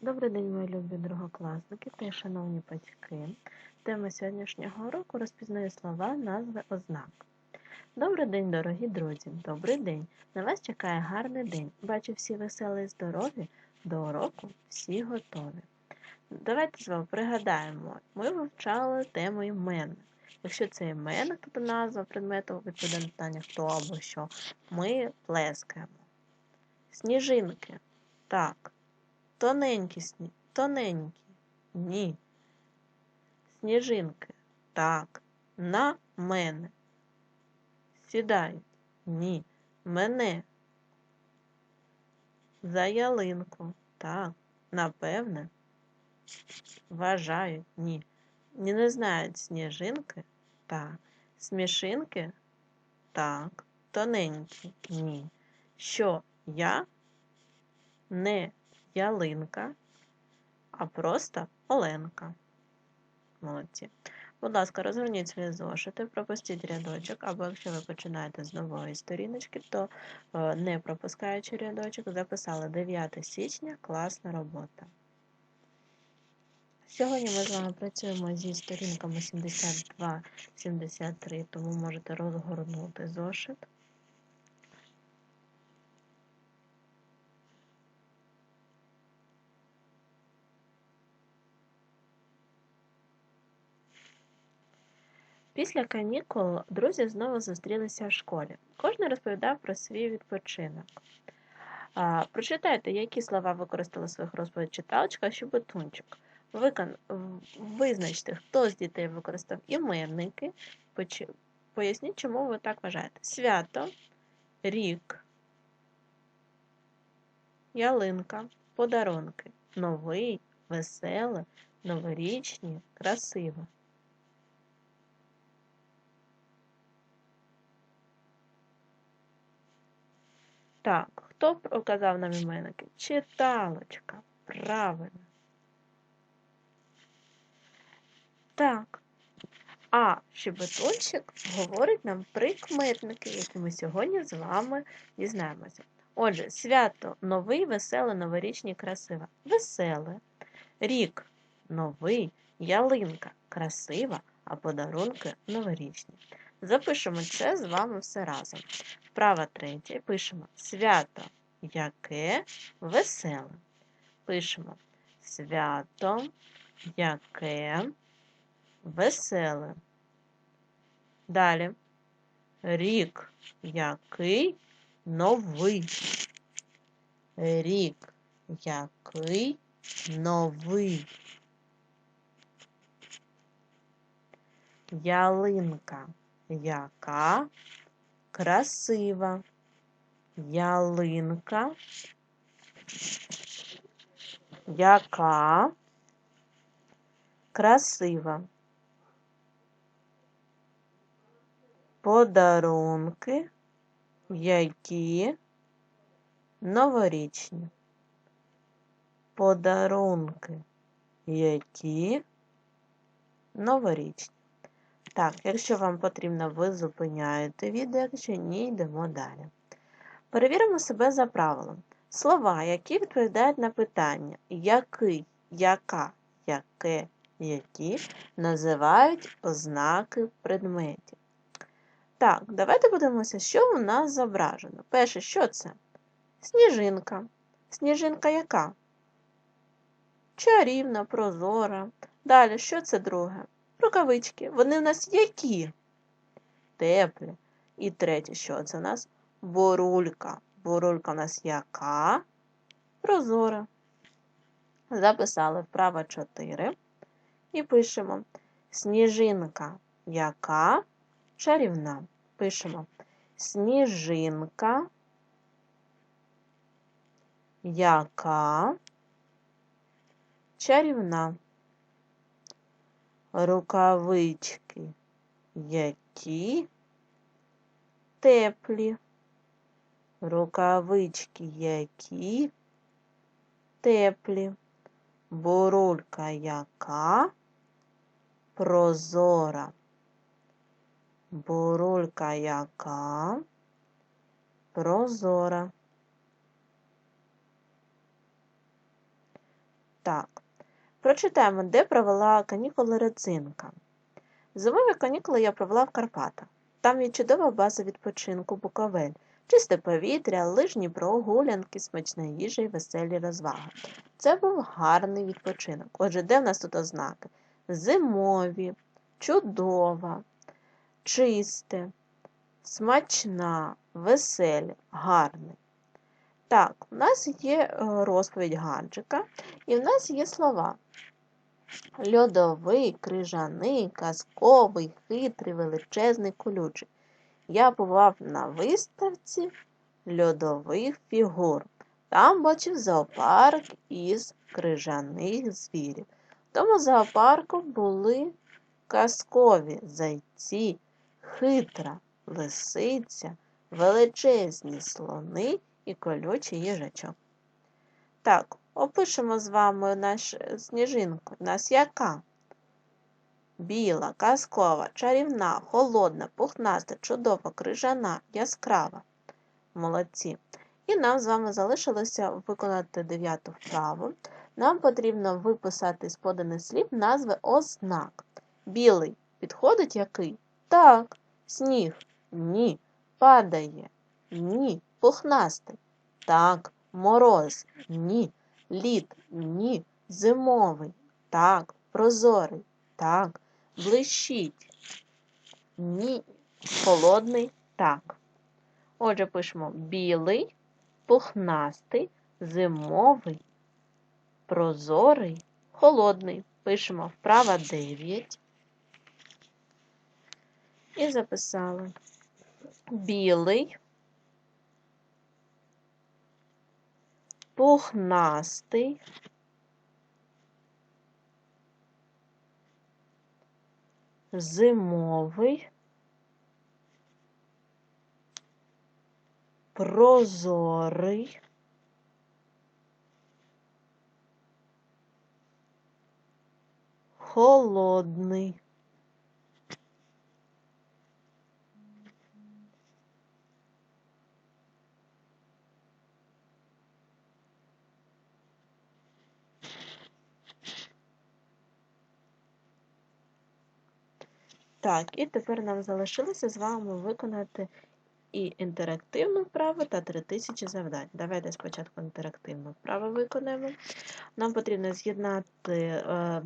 Добрий день, мої любі другокласники та шановні батьки. Тема сьогоднішнього уроку розпізнаю слова, назви, ознак. Добрий день, дорогі друзі! Добрий день! На вас чекає гарний день. Бачу всі веселі і здорові. До уроку всі готові. Давайте з вами пригадаємо, ми вивчали тему іменник. Якщо це іменник, то назва предмету відповідає на питання хто або що, ми плескаємо. Сніжинки. Так. Тоненькі сні... Тоненькі. Ні. Сніжинки. Так. На мене. Сідають. Ні. Мене. За ялинку. Так. Напевне. Вважають. Ні. Не знають сніжинки. Так. Смішинки. Так. Тоненькі. Ні. Що я не ялинка, а просто Оленка. Молодці. Будь ласка, розгорніть свої зошити, пропустіть рядочок, або якщо ви починаєте з нової сторіночки, то е, не пропускаючи рядочок, записали 9 січня класна робота. Сьогодні ми з вами працюємо зі сторінками 72-73, тому можете розгорнути зошит. Після канікул друзі знову зустрілися в школі. Кожен розповідав про свій відпочинок. А, Прочитайте, які слова використали в своїх розповідь читалочка, що бетунчик. Викон... Визначте, хто з дітей використав іменники. Поясніть, чому ви так вважаєте. Свято, рік, ялинка, подарунки. Новий, веселе, новорічні, красиво. Так, хто показав нам іменники? Читалочка. Правильно. Так. А щебетунчик говорить нам прикметники, які ми сьогодні з вами дізнаємося. Отже, свято новий, веселе, новорічні, красиве. Веселе. Рік новий, ялинка красива, а подарунки новорічні. Запишемо це з вами все разом. Вправа третя. Пишемо свято яке веселе. Пишемо свято яке веселе. Далі рік який новий. Рік який новий. Ялинка яка? Красива. Ялинка, яка? Красива. Подарунки, які? Новорічні. Подарунки, які? Новорічні. Так, якщо вам потрібно, ви зупиняєте відео, якщо ні, йдемо далі. Перевіримо себе за правилом. Слова, які відповідають на питання який, яка, яке, які, називають ознаки предметів. Так, давайте подивимося, що у нас зображено. Перше, що це? Сніжинка. Сніжинка яка? Чарівна, прозора. Далі, що це друге? Рукавички. Вони в нас які? Теплі. І третє, що це у нас? Борулька. Борулька у нас яка? Прозора. Записали вправо 4. І пишемо сніжинка яка чарівна. Пишемо сніжинка, яка чарівна. Рукавички які теплі. Рукавички які теплі, бурулька яка прозора, бурулька яка прозора. Так. Прочитаємо, де провела канікули родзинка. Зимові канікули я провела в Карпатах. Там є чудова база відпочинку Буковель, чисте повітря, лижні прогулянки, смачна їжа і веселі розваги. Це був гарний відпочинок. Отже, де в нас тут ознаки? Зимові, чудова, чисте, смачна, веселі, гарний. Так, у нас є е, розповідь Ганчика, і в нас є слова. Льодовий, крижаний, казковий, хитрий, величезний, колючий. Я бував на виставці льодових фігур. Там бачив зоопарк із крижаних звірів. В тому зоопарку були казкові зайці, хитра, лисиця, величезні слони і колючий їжачок. Так, опишемо з вами наш сніжинку. У нас яка? Біла, казкова, чарівна, холодна, пухнаста, чудова, крижана, яскрава. Молодці. І нам з вами залишилося виконати дев'яту вправу. Нам потрібно виписати з поданих слів назви ознак. Білий підходить який? Так. Сніг. Ні. Падає. Ні. Пухнастий. Так. Мороз. Ні. Лід. Ні. Зимовий. Так. Прозорий. Так. Блищить. Ні. Холодний. Так. Отже, пишемо білий, пухнастий, зимовий, прозорий, холодний. Пишемо вправа 9. І записали білий, пухнастий, зимовий, прозорий, холодний. Так, і тепер нам залишилося з вами виконати і інтерактивну вправу та 3000 завдань. Давайте спочатку інтерактивну вправу виконаємо. Нам потрібно з'єднати е,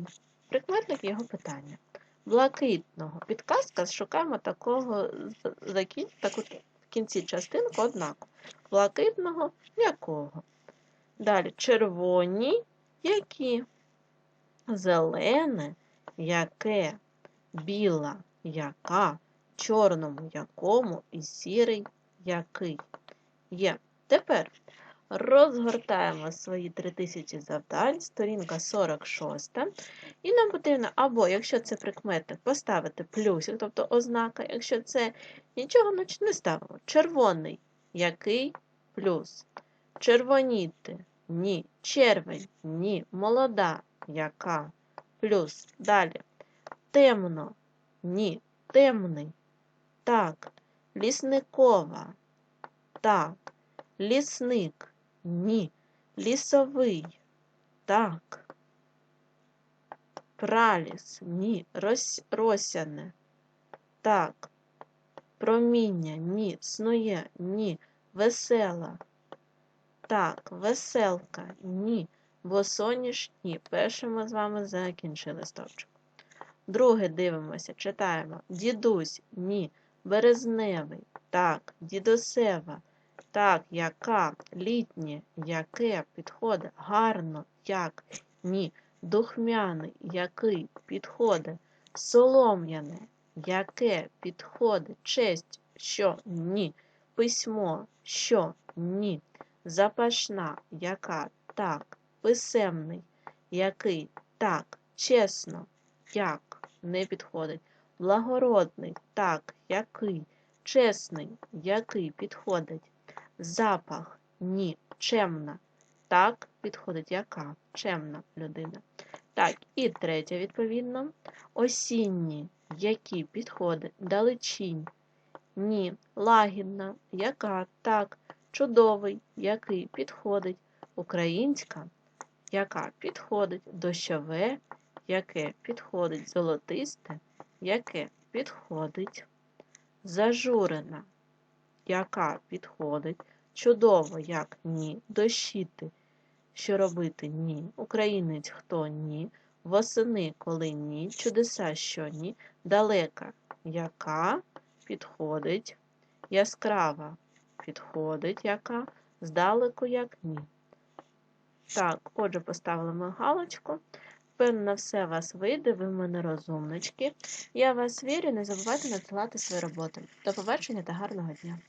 прикметник і його питання. Блакитного підказка шукаємо такого закін, таку в кінці частинку однаку. Блакитного якого? Далі червоні які? Зелене яке? Біла яка? чорному якому і сірий який. Є. Тепер розгортаємо свої 3000 завдань, сторінка 46. І нам потрібно, або, якщо це прикметник, поставити плюсик, тобто ознака, якщо це нічого не ставимо. Червоний який плюс. Червоніти ні. Червень ні. Молода яка плюс. Далі. Темно ні. Темний так. Лісникова. Так. Лісник. Ні. Лісовий. Так. Праліс. Ні. Рос... Росяне. Так. Проміння. Ні. Снує. Ні. Весела. Так. Веселка. Ні. Босоніж. Ні. Перше ми з вами закінчили стовпчик. Друге дивимося, читаємо. Дідусь. Ні. Березневий, так, дідусева, так, яка, літнє, яке? Підходить, гарно, як, ні, духмяний, який? Підходить, солом'яне, яке? Підходить, честь, що? Ні, письмо, що? Ні, запашна, яка, так, писемний, який, так, чесно, як, не підходить. Благородний, так, який, чесний, який підходить. Запах, ні, чемна. Так, підходить яка? Чемна людина. Так, і третє, відповідно. Осінні, які підходить, далечінь. Ні, лагідна, яка, так, чудовий, який підходить. Українська, яка підходить, дощове, яке підходить, золотисте, яке підходить, зажурена, яка підходить, чудово, як ні, дощити, що робити ні, українець хто ні, восени коли ні, чудеса що ні, далека, яка підходить, яскрава підходить, яка, здалеку як ні. Так, отже, поставили ми галочку. Впевнена, все вас вийде, ви в мене розумнички. Я вас вірю, не забувайте надсилати свої роботи. До побачення та гарного дня!